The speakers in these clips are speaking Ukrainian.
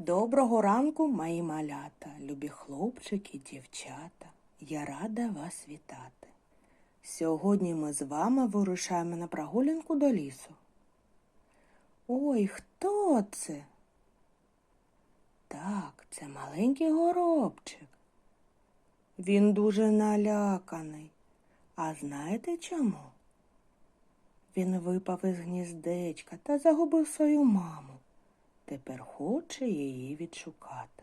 Доброго ранку, мої малята, любі хлопчики, дівчата. Я рада вас вітати. Сьогодні ми з вами вирушаємо на прогулянку до лісу. Ой, хто це? Так, це маленький горобчик. Він дуже наляканий. А знаєте чому? Він випав із гніздечка та загубив свою маму. Тепер хоче її відшукати.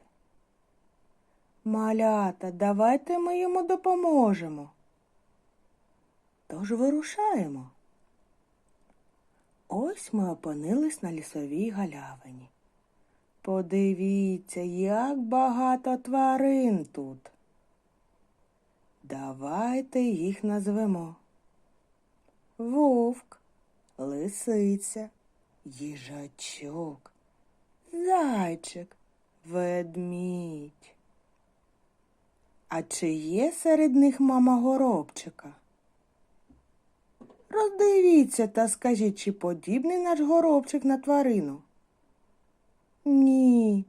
Малята, давайте ми йому допоможемо. Тож вирушаємо. Ось ми опинились на лісовій галявині. Подивіться, як багато тварин тут. Давайте їх назвемо. Вовк, лисиця, їжачок, зайчик, ведмідь. А чи є серед них мама горобчика? Роздивіться та скажіть, чи подібний наш горобчик на тварину? Ні.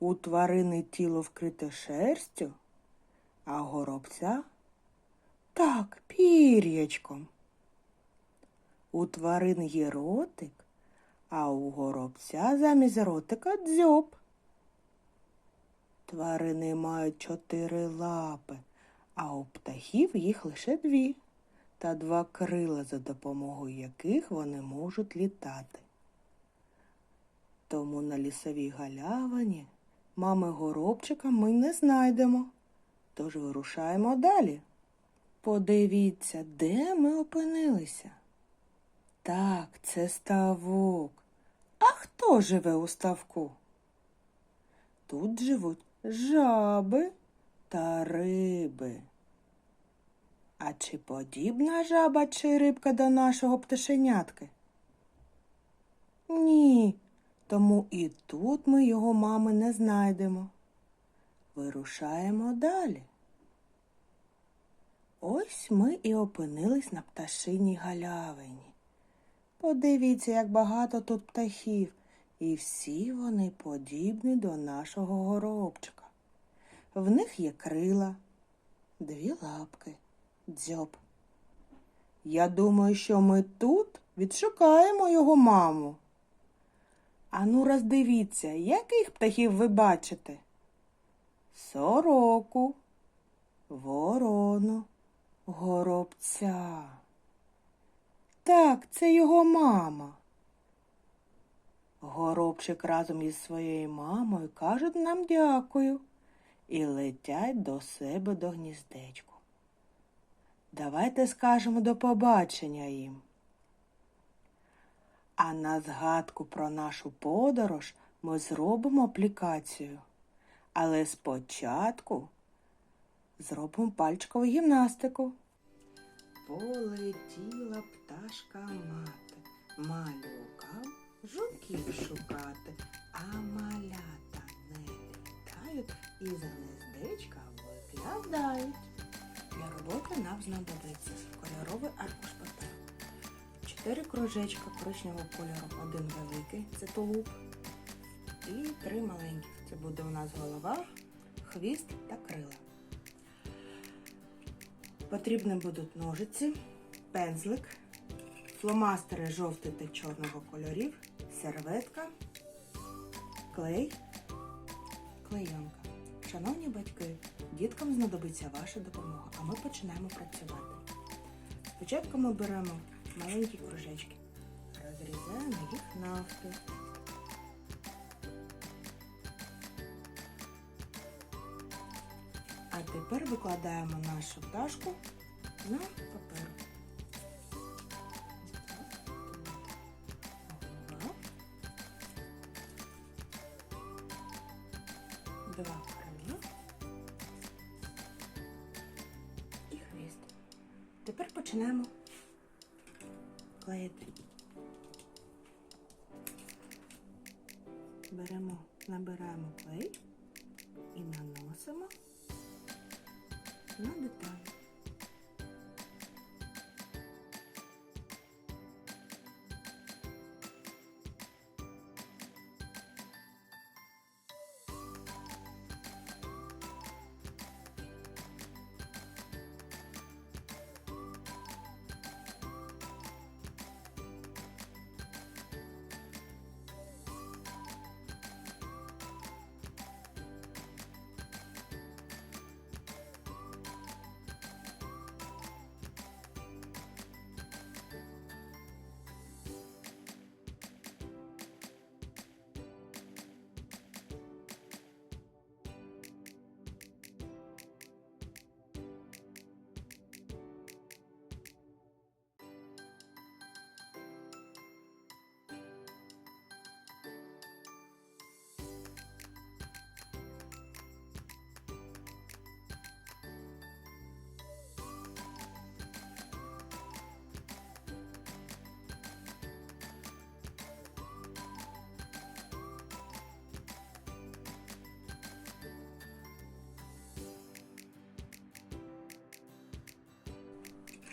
У тварини тіло вкрите шерстю, а горобця так, пір'ячком. У тварин є ротик, а у горобця замість ротика дзьоб. Тварини мають чотири лапи, а у птахів їх лише дві, та два крила, за допомогою яких вони можуть літати. Тому на лісовій галявині мами горобчика ми не знайдемо, тож вирушаємо далі. Подивіться, де ми опинилися. Так, це ставок. А хто живе у ставку? Тут живуть жаби та риби. А чи подібна жаба чи рибка до нашого пташенятки? Ні, тому і тут ми його мами не знайдемо. Вирушаємо далі. Ось ми і опинились на пташиній галявині. Подивіться, як багато тут птахів, і всі вони подібні до нашого горобчика. В них є крила, дві лапки, дзьоб. Я думаю, що ми тут відшукаємо його маму. Ану, роздивіться, яких птахів ви бачите? Сороку, ворону, горобця. Так, це його мама. Горобчик разом із своєю мамою кажуть нам дякую і летять до себе до гніздечку. Давайте скажемо до побачення їм. А на згадку про нашу подорож ми зробимо аплікацію. Але спочатку зробимо пальчикову гімнастику. Полетіла пташка мати, малюкам жуків шукати, а малята не літають і за гнездечка виглядають. Для роботи нам знадобиться кольоровий аркуш паперу, чотири кружечка коричневого кольору, один великий це тулуб, і три маленьких. Це буде у нас голова, хвіст та крила. Потрібні будуть ножиці, пензлик, фломастери жовтий та чорного кольорів, серветка, клей, клейонка. Шановні батьки, діткам знадобиться ваша допомога, а ми починаємо працювати. Спочатку ми беремо маленькі кружечки, розрізаємо їх навпіл. А тепер викладаємо нашу пташку на папер. Два крила і хвіст. Тепер починаємо клеїти. Беремо, набираємо клей і наносимо на деталь.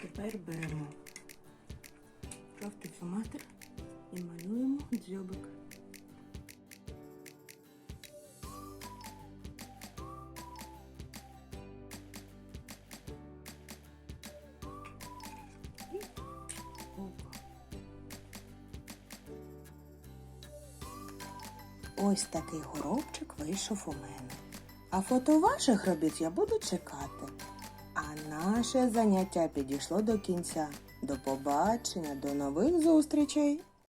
Тепер беремо жовтий фломастер і малюємо дзьобик. Ось такий горобчик вийшов у мене. А фото ваших робіт я буду чекати. Наше заняття підійшло до кінця. До побачення, до нових зустрічей!